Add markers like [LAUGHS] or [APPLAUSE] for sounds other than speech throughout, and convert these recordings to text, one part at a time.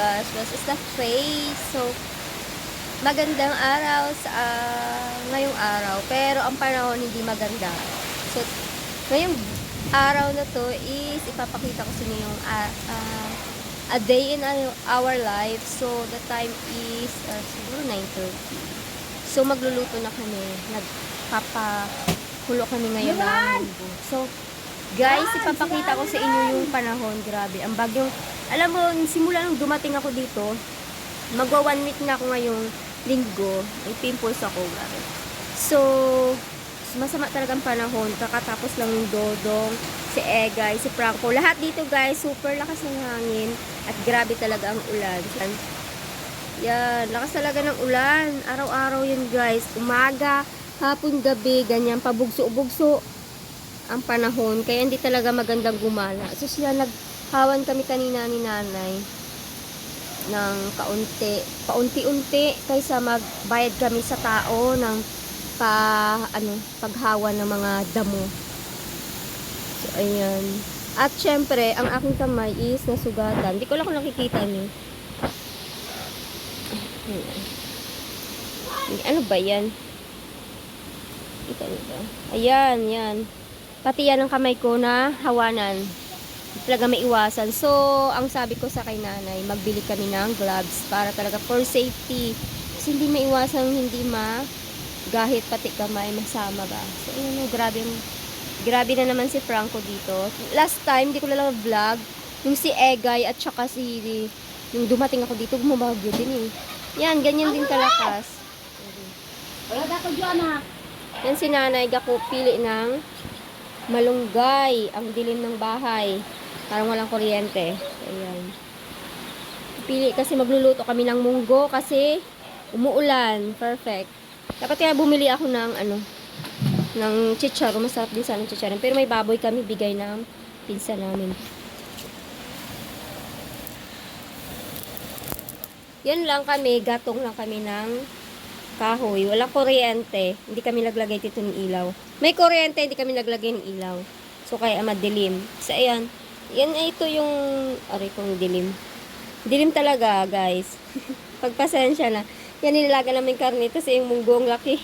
gosh, this is the face. So, magandang araw sa ah, ngayong araw. Pero ang panahon hindi maganda. So, ngayong araw na to is ipapakita ko sa inyo yung ah, ah, a day in our- life. So, the time is uh, siguro 9.30. So, magluluto na kami. Nagpapakulo kami ngayon ng. So, guys, ipapakita ko sa inyo yung panahon. Grabe, ang bagyong... Alam mo, simula nung dumating ako dito, magwa one week na ako ngayong linggo. May pimples ako. Grabe. So, masama talagang panahon. Kakatapos lang yung Dodong, si Egay, si Franco. Lahat dito guys, super lakas ng hangin. At grabe talaga ang ulan. Yan. Yan, lakas talaga ng ulan. Araw-araw yun guys. Umaga, hapon, gabi, ganyan, pabugso-bugso ang panahon. Kaya hindi talaga magandang gumala. So siya, naghawan kami kanina ni nanay ng kaunti, paunti-unti kaysa magbayad kami sa tao ng pa ano paghawa ng mga damo. So ayan. At syempre, ang aking kamay is nasugatan. Hindi ko lang nakikita niyo. Ano ba yan? Kita niyo ba? Ayan, yan. Pati yan ang kamay ko na hawanan. Talaga may iwasan. So, ang sabi ko sa kay nanay, magbili kami ng gloves para talaga for safety. Kasi hindi maiwasan hindi ma gahit pati kamay masama ba. So, ayun, oh, grabe, grabe na naman si Franco dito. Last time, hindi ko lang vlog, yung si Egay at saka si, yung dumating ako dito, bumabagyo din eh. Yan, ganyan din kalakas. Wala na ako dyan ha. Yan si nanay, gako pili ng malunggay, ang dilim ng bahay. Parang walang kuryente. Ayan. Pili kasi magluluto kami ng munggo kasi umuulan. Perfect. Dapat kaya bumili ako ng ano, ng chicharo. Masarap din sana ng chicharo. Pero may baboy kami bigay ng pinsan namin. Yan lang kami, gatong lang kami ng kahoy. Walang kuryente. Hindi kami naglagay dito ng ilaw. May kuryente, hindi kami naglagay ng ilaw. So, kaya madilim. So, ayan. Yan, ito yung, aray kong dilim. Dilim talaga, guys. [LAUGHS] Pagpasensya na. Yan, nilaga namin karne. Kasi yung munggong laki.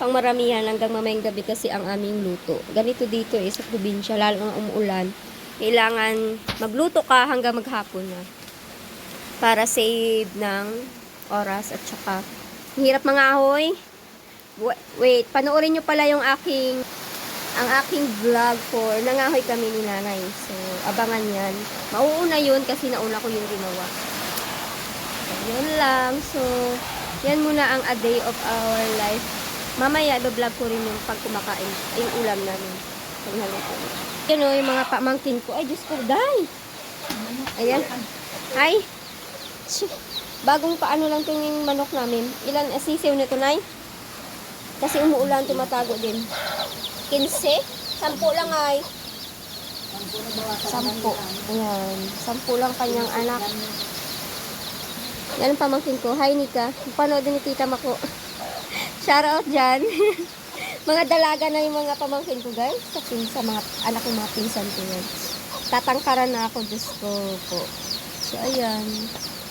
Pang maramihan hanggang mamayang gabi kasi ang aming luto. Ganito dito eh, sa probinsya, lalo na umuulan. Kailangan magluto ka hanggang maghapon na. Para save ng oras at saka Hirap mga ahoy. Wa- Wait, panoorin nyo pala yung aking ang aking vlog for nangahoy kami ni nanay. So, abangan yan. Mauuna yun kasi nauna ko yung ginawa. So, yun lang. So, yan muna ang a day of our life. Mamaya, i-vlog ko rin yung pag kumakain, yung ulam namin. Yan o, yung mga pamangkin ko. Ay, Diyos ko, day! Ayan. Hi! Shit. Bagong paano lang itong yung manok namin. Ilan asisiw nito, Nay? Kasi umuulan, tumatago din. 15? Sampu lang ay. Sampu. Ayan. Sampu lang kanyang anak. Yan ang pamangkin ko. Hi, Nika. Panood ni Tita Mako. [LAUGHS] Shout out dyan. [LAUGHS] mga dalaga na yung mga pamangkin ko, guys. Sa pinsa, mga anak ng mga pinsan ko yan. Tatangkaran na ako, Diyos ko po. So, ayan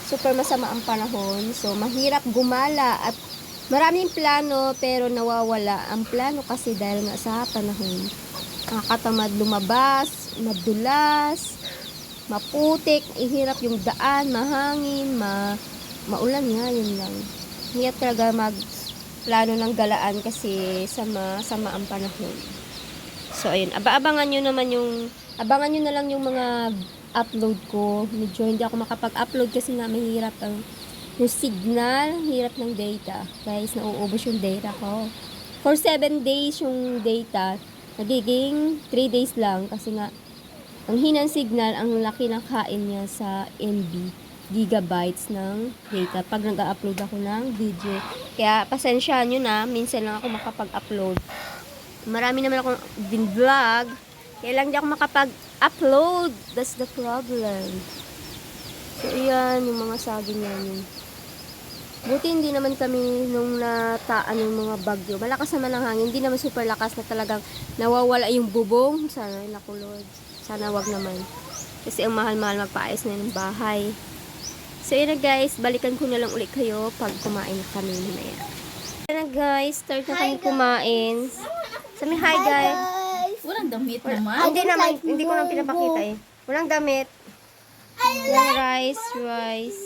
super masama ang panahon. So, mahirap gumala at maraming plano pero nawawala. Ang plano kasi dahil nga sa panahon. Nakakatamad lumabas, madulas, maputik, ihirap yung daan, mahangin, ma maulan nga, yun lang. Hirap talaga mag plano ng galaan kasi sama, sama ang panahon. So, ayun. Aba-abangan nyo naman yung, abangan nyo na lang yung mga upload ko. Medyo hindi ako makapag-upload kasi nga mahirap ang yung signal, hirap ng data. Guys, nauubos yung data ko. For 7 days yung data, nagiging 3 days lang kasi nga ang hinang signal, ang laki ng kain niya sa MB gigabytes ng data pag nag-upload ako ng video. Kaya pasensyahan nyo na, minsan lang ako makapag-upload. Marami naman akong din vlog, kaya lang di ako makapag-upload. That's the problem. So, iyan, yung mga saging namin. Buti hindi naman kami nung nataan yung mga bagyo. Malakas naman ang hangin. Hindi naman super lakas na talagang nawawala yung bubong. Sana, naku Lord. Sana wag naman. Kasi ang mahal-mahal magpaayos na ng bahay. So, yun na guys. Balikan ko na lang ulit kayo pag kumain na kami mamaya. Yun na guys. Start na kami kumain. Sabi hi guys. Walang damit Ah, naman. hindi naman. Hindi ko lang pinapakita eh. Walang damit. Yan rice, rice.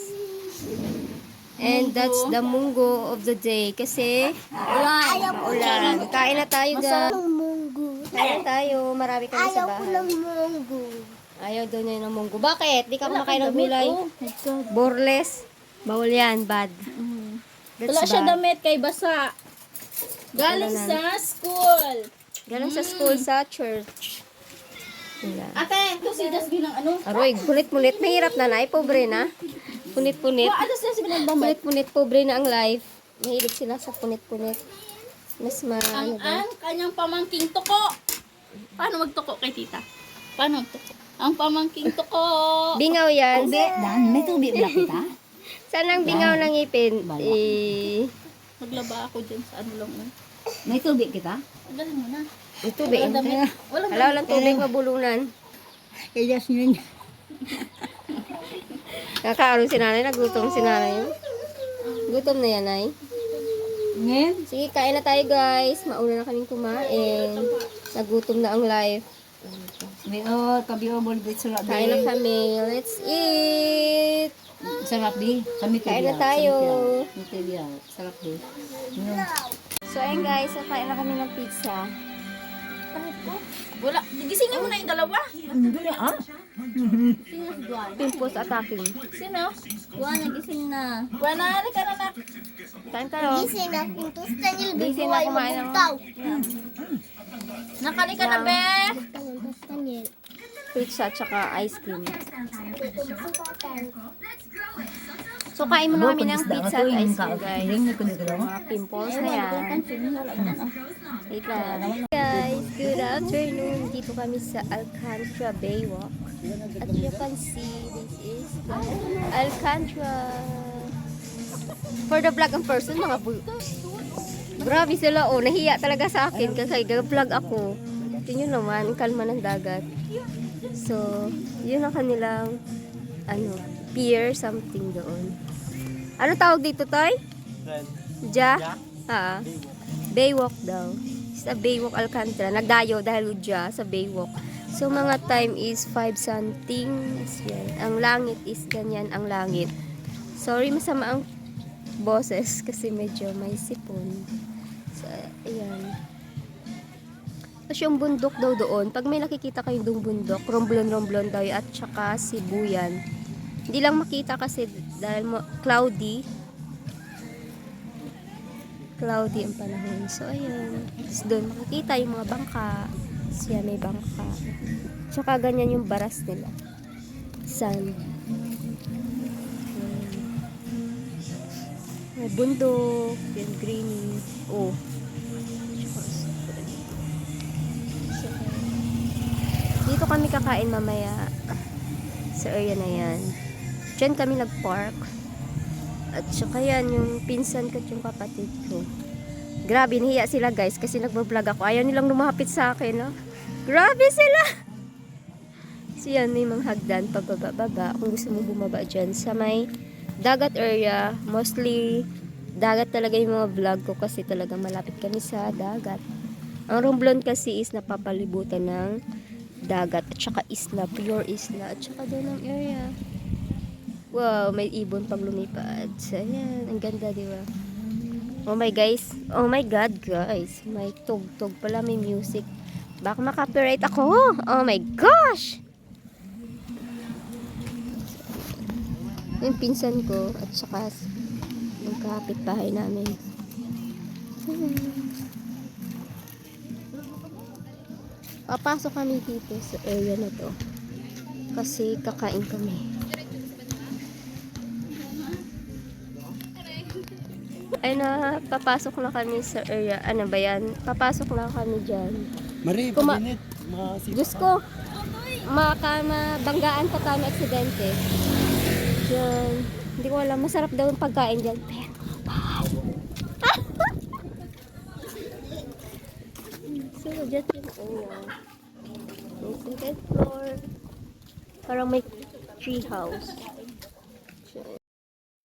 And that's the munggo of the day. Kasi, maulan. Kain na tayo guys. Kain na tayo. Marami kami sa bahay. Ayaw daw niya ng munggo. Bakit? Di ka kumakain ng gulay? Oh. Borles. Bawal yan. Bad. Mm. That's Wala siya damit kay basa. Galing sa school. Galing sa school, sa church. Wala. Ate, ito si Jasmine ng ano? Aroy, punit-punit. Mahirap na na. Pobre na. Punit-punit. Wa, alas na si Binagbamay. Punit-punit. Pobre na ang life. Mahilig sila sa punit-punit. Mas ma... Ang Ano ba? ang kanyang pamangking tuko. Paano magtuko kay tita? Paano magtuko? Ang pamangking tuko. Bingaw yan. Dan, may tubig ba kita? [LAUGHS] Saan ang bingaw ng ipin? Eh, Naglaba ako dyan sa ano lang. May tubig kita? Dali mo na. Walang damit. Walang Hala, walang tubig, mabulunan. [LAUGHS] Kaya yun. [LAUGHS] Nakakaroon si nanay, nagutom si nanay. Gutom na yan, ay. Ngayon? Sige, kain na tayo, guys. Mauna na kaming kumain. Nagutom na ang life. May oh, kabi oh, sarap Kain na di. kami. Let's eat! Sarap di. Kami Kain na tayo. May tubig. Sarap di. So, ayun guys. So, kain na kami ng pizza. Wala. Gisingin mo na yung dalawa. Na ah? Pimples attacking. Sino? Buwan, nagising na. Wala, halika na na. Kain tayo. Gising na pintos na nil Busy na kumain ng Nakalika na, be. pizza at saka ice cream. So, kain muna kami ng pizza guys. Kuno kuno. Mga pimples na yan. Wait lang. Guys, good afternoon. Dito kami sa Alcantara Baywalk. At you can see, this is Alcantara. For the vlog ang person, mga bu... Grabe sila, oh. Nahiya talaga sa akin kasi nag-vlog ako. Tingnan naman, ang kalma ng dagat. So, yun ang kanilang, ano, pier something doon. Ano tawag dito, Toy? Ja? Ha? Baywalk daw. It's a Baywalk Alcantara. Nagdayo dahil Ja sa Baywalk. So, mga time is 5 something. Yan. Ang langit is ganyan ang langit. Sorry, masama ang boses [LAUGHS] kasi medyo may sipon. So, ayan. Tapos yung bundok daw doon, pag may nakikita kayong doong bundok, romblon-romblon daw at saka sibuyan. Hindi lang makita kasi dahil cloudy. Cloudy ang panahon. So, ayun. Doon makikita yung mga bangka. Siya may bangka. Tsaka ganyan yung baras nila. Sand. May bundok. Yung greeny. Oh. Dito kami kakain mamaya sa area na yan. Diyan kami nag-park. At saka yan, yung pinsan ko at yung kapatid ko. Grabe, nahiya sila guys kasi nagbablog ako. Ayaw nilang lumapit sa akin, no? Grabe sila! So yan, may mga hagdan, pababa-baba. Kung gusto mo bumaba dyan sa may dagat area, mostly dagat talaga yung mga vlog ko kasi talaga malapit kami sa dagat. Ang Romblon kasi is napapalibutan ng dagat at saka isla, pure isla at saka doon ang area. Wow, may ibon pang lumipad. Ayan, ang ganda, di ba? Oh my guys, oh my god guys, may tug-tug pala, may music. Baka makapiright ako. Oh my gosh! Yung pinsan ko at saka yung kapitbahay namin. Papasok kami dito sa area na to. Kasi kakain kami. Ay na, papasok na kami sa area. Ano ba yan? Papasok na kami dyan. Mari, Kuma- si- Diyos ko, makamabanggaan pa kami aksidente. Diyan. Hindi ko alam, masarap daw yung pagkain dyan. Pero, mahal. so, dyan yung area. Second floor. Parang may tree house.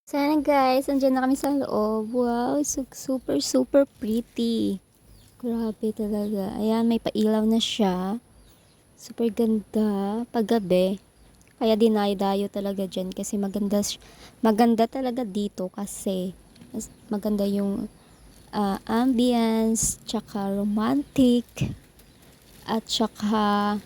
Sana guys, andyan na kami sa loob. Wow, su- super, super pretty. Grabe talaga. Ayan, may pailaw na siya. Super ganda. Paggabi. Kaya dinayo-dayo talaga dyan kasi maganda, maganda talaga dito kasi maganda yung ah, ambience, tsaka romantic, at tsaka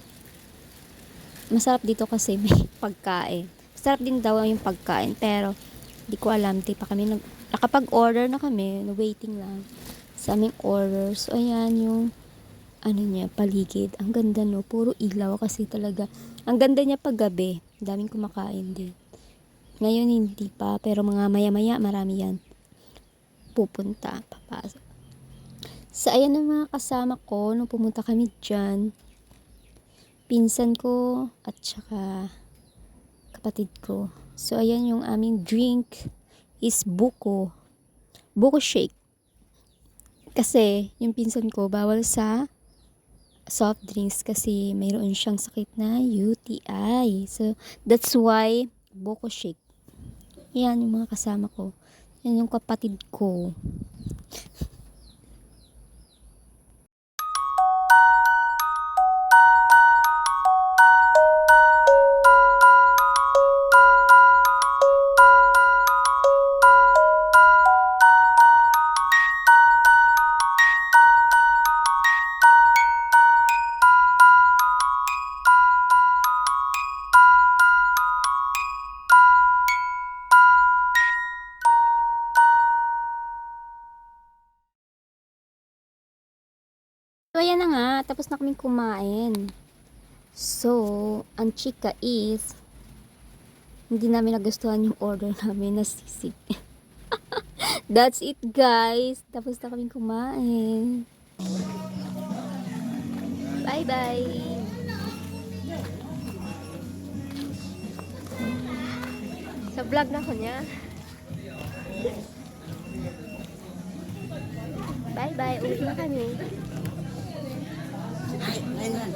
masarap dito kasi may [LAUGHS] pagkain. Masarap din daw yung pagkain pero di ko alam, di pa kami nag, nakapag-order na kami, waiting lang sa aming order. So, ayan yung ano niya, paligid. Ang ganda no, puro ilaw kasi talaga. Ang ganda niya pag gabi. Daming kumakain din. Ngayon hindi pa, pero mga maya-maya marami yan pupunta, papasok. Sa ayan ang mga kasama ko nung pumunta kami dyan. Pinsan ko at saka kapatid ko. So ayan yung aming drink is buko. Buko shake. Kasi yung pinsan ko bawal sa soft drinks kasi mayroon siyang sakit na UTI. So that's why buko shake. Yan yung mga kasama ko. Yan yung kapatid ko. Na kaming kumain. So, ang chika is, hindi namin nagustuhan yung order namin na sisig. [LAUGHS] That's it, guys. Tapos na kaming kumain. Bye-bye. Sa vlog na ko niya. Bye-bye. Uwi na kami. ให้ให้นั่น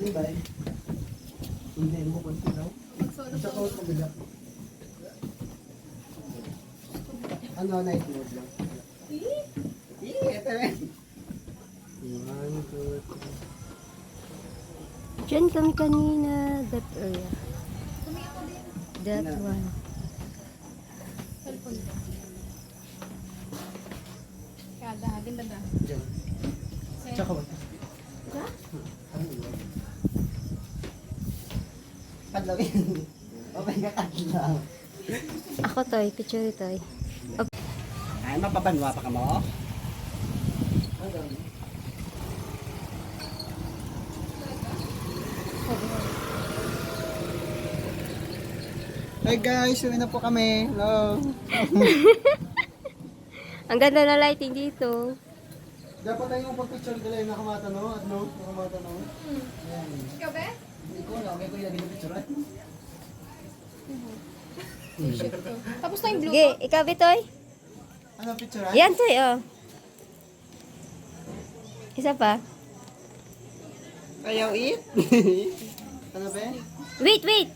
Di ba eh? Hindi mo kunti daw. Sa kawat mo bila. Ano, night mode lang. Eh, ito rin. One, two, three. Diyan kami kanina. That area. That one. Diyan. Tsaka ba? Ano yun? Kadlaw yun. [LAUGHS] Okay ka kadlaw. Ako toy, picture toy. Ay, mapabanwa pa ka mo? Hi guys, uwi na po kami. Hello. [LAUGHS] Ang ganda na lighting dito. Dapat tayo yung pag-picture nila yung nakamata no? At no? Nakamata no? Ayan. Ikaw ba? Ko na. May ko yung picture eh. Tapos na yung blue. Sige, ikaw Bitoy. Ano picture ah? Yan toy, oh. Isa pa. Ayaw eat? [LAUGHS] ano ba? Wait, wait.